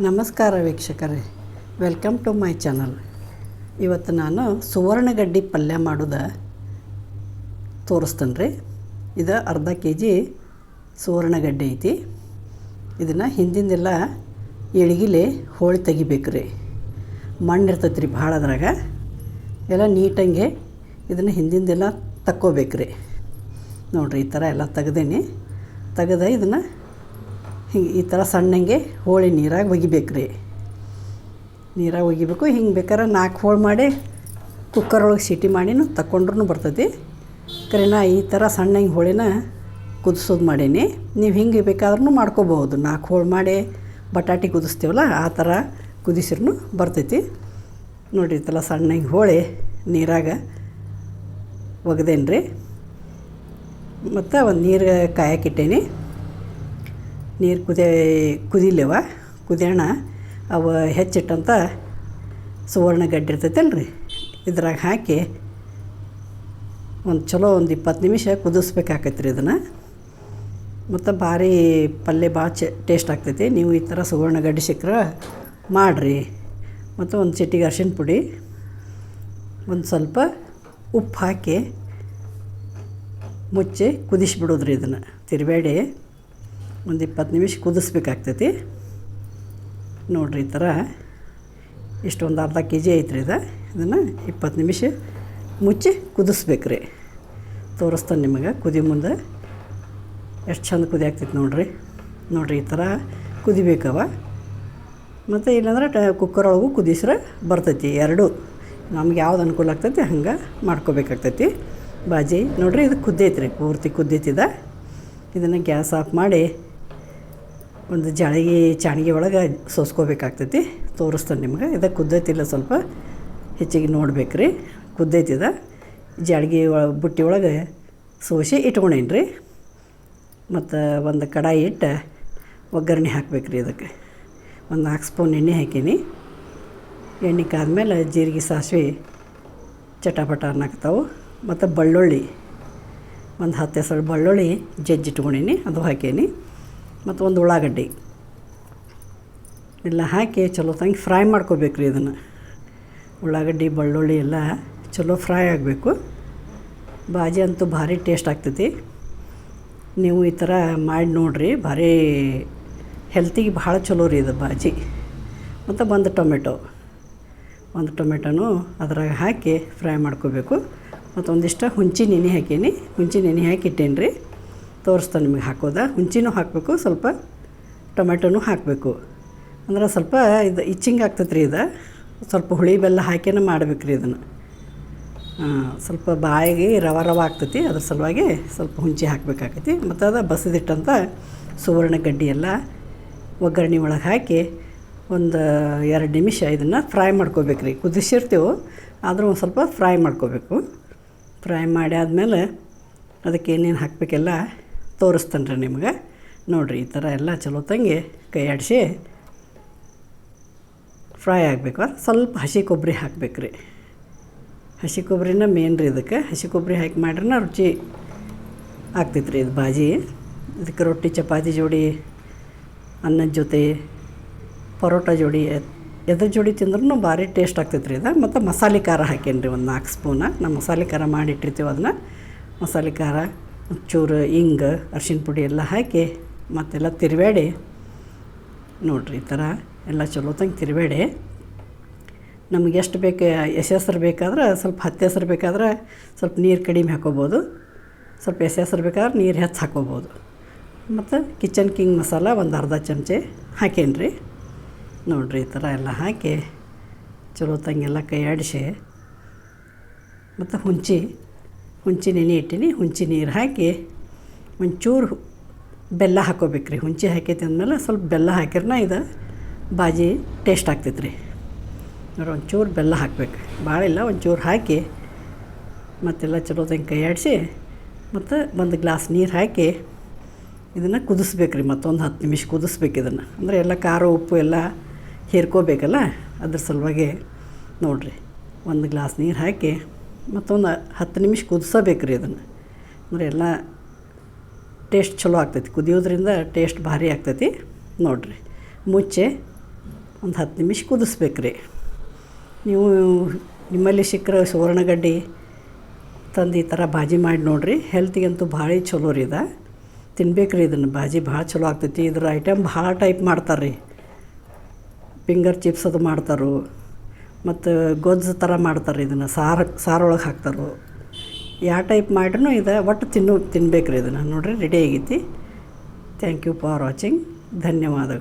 ನಮಸ್ಕಾರ ವೀಕ್ಷಕರೇ. Welcome to my channel ಇವತ್ತು ನಾನು ಸುವರ್ಣಗಡ್ಡಿ ಪಲ್ಯ ಮಾಡೋದ ತೋರಿಸ್ತೇನೆ ರೀ ಇದು ಅರ್ಧ ಕೆ ಜಿ ಸುವರ್ಣಗಡ್ಡೆ ಐತಿ. ಇದನ್ನು ಹಿಂದಿಂದೆಲ್ಲ ಎಳಗಿಲೆ ಹೋಳಿ ತೆಗಿಬೇಕು ರೀ ಮಣ್ಣು ಇರ್ತೈತೆ ರೀ ಭಾಳ ಅದ್ರಾಗ. ಎಲ್ಲ ನೀಟಂಗೆ ಇದನ್ನು ಹಿಂದಿಂದೆಲ್ಲ ತಕ್ಕೋಬೇಕು ರೀ ನೋಡಿರಿ, ಈ ಥರ ಎಲ್ಲ ತೆಗ್ದೇನಿ. ತೆಗೆದ ಇದನ್ನು ಹಿಂಗೆ ಈ ಥರ ಸಣ್ಣಂಗೆ ಹೋಳಿ ನೀರಾಗಿ ಒಗಿಬೇಕು ರೀ ನೀರಾಗಿ ಒಗಿಬೇಕು, ಹಿಂಗೆ ಬೇಕಾದ್ರೆ ನಾಲ್ಕು ಹೋಳು ಮಾಡಿ ಕುಕ್ಕರ್ ಒಳಗೆ ಸಿಟಿ ಮಾಡಿನೂ ತಗೊಂಡ್ರೂ ಬರ್ತೈತಿ. ಕರೆ ನಾ ಈ ಥರ ಸಣ್ಣಂಗೆ ಹೋಳಿನ ಕುದಿಸೋದು ಮಾಡೀನಿ. ನೀವು ಹಿಂಗೆ ಬೇಕಾದ್ರೂ ಮಾಡ್ಕೋಬೋದು ನಾಲ್ಕು ಹೋಳು ಮಾಡಿ ಬಟಾಟಿ ಕುದಿಸ್ತೀವಲ್ಲ, ಆ ಥರ ಕುದಿಸಿರೂ ಬರ್ತೈತಿ. ನೋಡಿರಿ ಈ ಥರ ಸಣ್ಣಂಗೆ ಹೋಳಿ ನೀರಾಗ ಒಗ್ದೇನು ರೀ ಮತ್ತು ಒಂದು ನೀರು ಕಾಯಕ್ಕಿಟ್ಟೇನಿ ನೀರು ಕುದಿ, ಕುದಿಲೇವ? ಕುದಿಯೋಣ ಅವ ಹೆಚ್ಚಿಟ್ಟಂಥ ಸುವರ್ಣ ಗಡ್ಡೆ ಇರ್ತೈತಲ್ಲ ರೀ ಇದ್ರಾಗ ಹಾಕಿ ಒಂದು ಚಲೋ ಒಂದು ಇಪ್ಪತ್ತು ನಿಮಿಷ ಕುದಿಸ್ಬೇಕಾಗತ್ತೆ ರೀ ಇದನ್ನು. ಮತ್ತು ಭಾರಿ ಪಲ್ಯ ಭಾಳ ಚೆ ಟೇಸ್ಟ್ ಆಗ್ತೈತಿ. ನೀವು ಈ ಥರ ಸುವರ್ಣ ಗಡ್ಡೆ ಸಿಕ್ಕರೆ ಮಾಡಿರಿ. ಮತ್ತು ಒಂದು ಚಿಟಿಗೆ ಅರ್ಶಿನ ಪುಡಿ, ಒಂದು ಸ್ವಲ್ಪ ಉಪ್ಪು ಹಾಕಿ ಮುಚ್ಚಿ ಕುದಿಸ್ಬಿಡೋದ್ರಿ ಇದನ್ನು. ತಿರುಬೇಡಿ ಒಂದು ಇಪ್ಪತ್ತು ನಿಮಿಷ ಕುದಿಸ್ಬೇಕಾಗ್ತೈತಿ. ನೋಡಿರಿ ಈ ಥರ ಇಷ್ಟೊಂದು ಅರ್ಧ ಕೆ ಜಿ ಐತ್ರಿ ಇದು. ಇದನ್ನು ಇಪ್ಪತ್ತು ನಿಮಿಷ ಮುಚ್ಚಿ ಕುದಿಸ್ಬೇಕು ರೀ ತೋರಿಸ್ತಾನೆ ನಿಮಗೆ, ಕುದಿ ಮುಂದೆ. ಎಷ್ಟು ಚಂದ ಕುದಿ ಆಗ್ತೈತೆ ನೋಡಿರಿ. ನೋಡಿರಿ ಈ ಥರ ಕುದಿಬೇಕವ. ಮತ್ತು ಇಲ್ಲಾಂದ್ರೆ ಟ ಕುಕ್ಕರ್ ಒಳಗೂ ಕುದಿಸ್ರೆ ಬರ್ತೈತಿ ಎರಡು. ನಮ್ಗೆ ಯಾವ್ದು ಅನುಕೂಲ ಆಗ್ತೈತಿ ಹಂಗೆ ಮಾಡ್ಕೋಬೇಕಾಗ್ತೈತಿ. ಬಾಜಿ, ನೋಡ್ರಿ ಇದು ಕುದ್ದೈತ್ರಿ, ಪೂರ್ತಿ ಕುದ್ದೈತಿದ ಇದನ್ನು ಗ್ಯಾಸ್ ಆಫ್ ಮಾಡಿ ಒಂದು ಜಾಳಿಗೆ, ಚಾಣಿಗೆ ಒಳಗೆ ಸೋಸ್ಕೋಬೇಕಾಗ್ತೈತಿ. ತೋರಿಸ್ತಾನೆ ನಿಮ್ಗೆ. ಇದು ಕುದ್ದೈತಿಲ್ಲ ಸ್ವಲ್ಪ. ಹೆಚ್ಚಿಗೆ ನೋಡ್ಬೇಕು ರೀ ಕುದ್ದೈತಿದ. ಜಾಳಿಗೆ ಒಳ, ಬುಟ್ಟಿ ಒಳಗೆ ಸೋಸಿ ಇಟ್ಕೊಂಡೇನಿ ರೀ ಮತ್ತು ಒಂದು ಕಡಾಯಿ ಇಟ್ಟು ಒಗ್ಗರಣೆ ಹಾಕ್ಬೇಕು ರೀ ಇದಕ್ಕೆ. ಒಂದು ನಾಲ್ಕು ಸ್ಪೂನ್ ಎಣ್ಣೆ ಹಾಕೀನಿ. ಎಣ್ಣೆ ಕಾದ್ಮೇಲೆ ಜೀರಿಗೆ, ಸಾಸಿವೆ ಚಟಾಪಟ ಅನ್ನಕ್ತಾವು ಮತ್ತು ಬೆಳ್ಳುಳ್ಳಿ. ಒಂದು ಹತ್ತು ಹೆಸರು ಬೆಳ್ಳುಳ್ಳಿ ಜಜ್ಜಿಟ್ಕೊಂಡೀನಿ. ಅದು ಹಾಕೀನಿ. ಮತ್ತು ಒಂದು ಉಳ್ಳಾಗಡ್ಡಿ. ಎಲ್ಲ ಹಾಕಿ ಚಲೋ ತಂಗಿ ಫ್ರೈ ಮಾಡ್ಕೋಬೇಕು ರೀ ಇದನ್ನು. ಉಳ್ಳಾಗಡ್ಡಿ, ಬೆಳ್ಳುಳ್ಳಿ ಎಲ್ಲ ಚಲೋ ಫ್ರೈ ಆಗಬೇಕು. ಬಾಜಿ ಅಂತೂ ಭಾರಿ ಟೇಸ್ಟ್ ಆಗ್ತೈತಿ. ನೀವು ಈ ಥರ ಮಾಡಿ ನೋಡಿರಿ, ಭಾರಿ ಹೆಲ್ತಿಗೆ ಭಾಳ ಚಲೋ ರೀ ಇದು ಬಾಜಿ. ಮತ್ತು ಒಂದು ಟೊಮೆಟೊ. ಒಂದು ಟೊಮೆಟೊನು ಅದ್ರಾಗ ಹಾಕಿ ಫ್ರೈ ಮಾಡ್ಕೋಬೇಕು. ಮತ್ತೊಂದಿಷ್ಟು ಹುಂಚಿ ನೆನೆ ಹಾಕೀನಿ. ಹುಂಚಿ ನೆನೆ ಹಾಕಿ ಇಟ್ಟೇನಿ ರೀ ತೋರಿಸ್ತಾನೆ ನಿಮಗೆ ಹಾಕೋದಾ. ಹುಂಚಿನೂ ಹಾಕಬೇಕು, ಸ್ವಲ್ಪ ಟೊಮೆಟೊನೂ ಹಾಕಬೇಕು. ಅಂದ್ರೆ ಸ್ವಲ್ಪ ಇದು ಇಚ್ಚಿಂಗ್ ಆಗ್ತೈತೆ ರೀ ಇದು. ಸ್ವಲ್ಪ ಹುಳಿ ಬೆಲ್ಲ ಹಾಕಿನ ಮಾಡ್ಬೇಕು ರೀ ಇದನ್ನು ಸ್ವಲ್ಪ ಬಾಯಿಗೆ ರವ ರವ ಆಗ್ತೈತಿ, ಅದ್ರ ಸಲುವಾಗಿ ಸ್ವಲ್ಪ ಹುಂಚಿ ಹಾಕಬೇಕಾಗ್ತೈತಿ ಮತ್ತು ಅದು ಬಸಿದಿಟ್ಟಂಥ ಸುವರ್ಣ ಗಡ್ಡಿ ಎಲ್ಲ ಒಗ್ಗರಣೆ ಒಳಗೆ ಹಾಕಿ ಒಂದು ಎರಡು ನಿಮಿಷ ಇದನ್ನು ಫ್ರೈ ಮಾಡ್ಕೋಬೇಕು ರೀ ಕುದಿಸಿರ್ತೀವಿ, ಆದರೂ ಒಂದು ಸ್ವಲ್ಪ ಫ್ರೈ ಮಾಡ್ಕೋಬೇಕು. ಫ್ರೈ ಮಾಡಿ ಆದಮೇಲೆ ಅದಕ್ಕೆ ಏನೇನು ಹಾಕಬೇಕೆಲ್ಲ ತೋರಿಸ್ತಾನೆ ರೀ ನಿಮ್ಗೆ. ನೋಡಿರಿ ಈ ಥರ ಎಲ್ಲ ಚಲೋ ತಂಗಿ ಕೈ ಆಡಿಸಿ ಫ್ರೈ ಆಗಬೇಕು. ಸ್ವಲ್ಪ ಹಸಿ ಕೊಬ್ಬರಿ ಹಾಕ್ಬೇಕು ರೀ ಹಸಿ ಕೊಬ್ಬರಿನ ಮೇನ್ ರೀ ಇದಕ್ಕೆ. ಹಸಿ ಕೊಬ್ಬರಿ ಹಾಕಿ ಮಾಡ್ರೆ ರುಚಿ ಆಗ್ತೈತೆ ರೀ ಇದು ಬಾಜಿ. ಇದಕ್ಕೆ ರೊಟ್ಟಿ, ಚಪಾತಿ ಜೋಡಿ, ಅನ್ನದ ಜೊತೆ, ಪರೋಟ ಜೋಡಿ ಎದ್ರ ಜೋಡಿ ತಿಂದ್ರೂ ಭಾರಿ ಟೇಸ್ಟ್ ಆಗ್ತೈತೆ ರೀ ಇದು. ಮತ್ತು ಮಸಾಲೆ ಖಾರ ಹಾಕೇನಿ ರೀ ಒಂದು ನಾಲ್ಕು ಸ್ಪೂನ. ನಾವು ಮಸಾಲೆ ಖಾರ ಮಾಡಿಟ್ಟಿರ್ತೀವಿ ಅದನ್ನು. ಮಸಾಲೆ ಖಾರ ಚೂರು ಹಿಂಗ ಅರ್ಶಿಣ ಪುಡಿ ಎಲ್ಲ ಹಾಕಿ ಮತ್ತೆಲ್ಲ ತಿರುವೇಡಿ ನೋಡಿರಿ, ಈ ಥರ ಎಲ್ಲ ಚಲೋ ತಂಗೆ ತಿರುವೇಡಿ ನಮ್ಗೆ ಎಷ್ಟು ಬೇಕು ಎಸೆಸ್ರು ಬೇಕಾದ್ರೆ ಸ್ವಲ್ಪ ಹತ್ತು ಹೆಸ್ರು ಬೇಕಾದ್ರೆ ಸ್ವಲ್ಪ ನೀರು ಕಡಿಮೆ ಹಾಕೋಬೋದು. ಸ್ವಲ್ಪ ಎಸೆಸ್ರು ಬೇಕಾದ್ರೆ ನೀರು ಹೆಚ್ಚು ಹಾಕೋಬೋದು. ಮತ್ತು ಕಿಚನ್ ಕಿಂಗ್ ಮಸಾಲ ಒಂದು ಅರ್ಧ ಚಮಚೆ ಹಾಕೇನ್ರಿ. ನೋಡಿರಿ, ಈ ಥರ ಎಲ್ಲ ಹಾಕಿ ಚಲೋ ತಂಗೆಲ್ಲ ಕೈ ಆಡಿಸಿ ಮತ್ತು ಹುಂಚಿ ಹುಂಚಿ ನೆನೆ ಇಟ್ಟೀನಿ, ಹುಂಚಿ ನೀರು ಹಾಕಿ ಒಂಚೂರು ಬೆಲ್ಲ ಹಾಕೋಬೇಕು ರೀ. ಹುಂಚಿ ಹಾಕೈತಿ ಅಂದಮೇಲೆ ಸ್ವಲ್ಪ ಬೆಲ್ಲ ಹಾಕಿರ್ನ ಇದು ಬಾಜಿ ಟೇಸ್ಟ್ ಆಗ್ತೈತೆ ರೀ. ನೋಡಿ ಒಂಚೂರು ಬೆಲ್ಲ ಹಾಕ್ಬೇಕು. ಭಾಳ ಇಲ್ಲ, ಒಂಚೂರು ಹಾಕಿ ಮತ್ತೆಲ್ಲ ಚಲೋ ತಂಗೆ ಕೈ ಆಡಿಸಿ ಮತ್ತು ಒಂದು ಗ್ಲಾಸ್ ನೀರು ಹಾಕಿ ಇದನ್ನು ಕುದಿಸ್ಬೇಕು ರೀ. ಮತ್ತೊಂದು ಹತ್ತು ನಿಮಿಷ ಕುದಿಸ್ಬೇಕು ಇದನ್ನು. ಅಂದರೆ ಎಲ್ಲ ಖಾರ, ಉಪ್ಪು ಎಲ್ಲ ಹೇರ್ಕೋಬೇಕಲ್ಲ, ಅದ್ರ ಸಲುವಾಗಿ ನೋಡಿರಿ. ಒಂದು ಗ್ಲಾಸ್ ನೀರು ಹಾಕಿ ಮತ್ತೊಂದು ಹತ್ತು ನಿಮಿಷ ಕುದಿಸಬೇಕು ರೀ ಇದನ್ನು ಅಂದರೆ ಎಲ್ಲ ಟೇಸ್ಟ್ ಚಲೋ ಆಗ್ತೈತಿ. ಕುದಿಯೋದ್ರಿಂದ ಟೇಸ್ಟ್ ಭಾರಿ ಆಗ್ತೈತಿ ನೋಡಿರಿ. ಮುಚ್ಚೆ ಒಂದು ಹತ್ತು ನಿಮಿಷ ಕುದಿಸ್ಬೇಕು ರೀ. ನೀವು ನಿಮ್ಮಲ್ಲಿ ಸಿಕ್ಕರೆ ಸುವರ್ಣಗಡ್ಡಿ ತಂದು ಈ ಥರ ಭಾಜಿ ಮಾಡಿ ನೋಡಿರಿ. ಹೆಲ್ತಿಗಂತೂ ಭಾಳ ಚಲೋ ರೀ ಇದು. ತಿನ್ಬೇಕು ರೀ ಇದನ್ನು. ಭಾಜಿ ಭಾಳ ಚಲೋ ಆಗ್ತೈತಿ. ಇದ್ರ ಐಟಮ್ ಭಾಳ ಟೈಪ್ ಮಾಡ್ತಾರೆ ರೀ ಫಿಂಗರ್ ಚಿಪ್ಸ್ ಅದು ಮಾಡ್ತಾರೆ. ಮತ್ತು ಗೊಜ್ಜು ಥರ ಮಾಡ್ತಾರೆ ಇದನ್ನು, ಸಾರು, ಸಾರೊಳಗೆ ಹಾಕ್ತಾರೆ. ಯಾವ ಟೈಪ್ ಮಾಡ್ರೂ ಇದು, ಒಟ್ಟು ತಿನ್ನು ತಿನ್ಬೇಕು ರೀ ಇದನ್ನು. ನೋಡಿರಿ ರೆಡಿ ಆಗೈತಿ. ಥ್ಯಾಂಕ್ ಯು ಫಾರ್ ವಾಚಿಂಗ್ ಧನ್ಯವಾದಗಳು.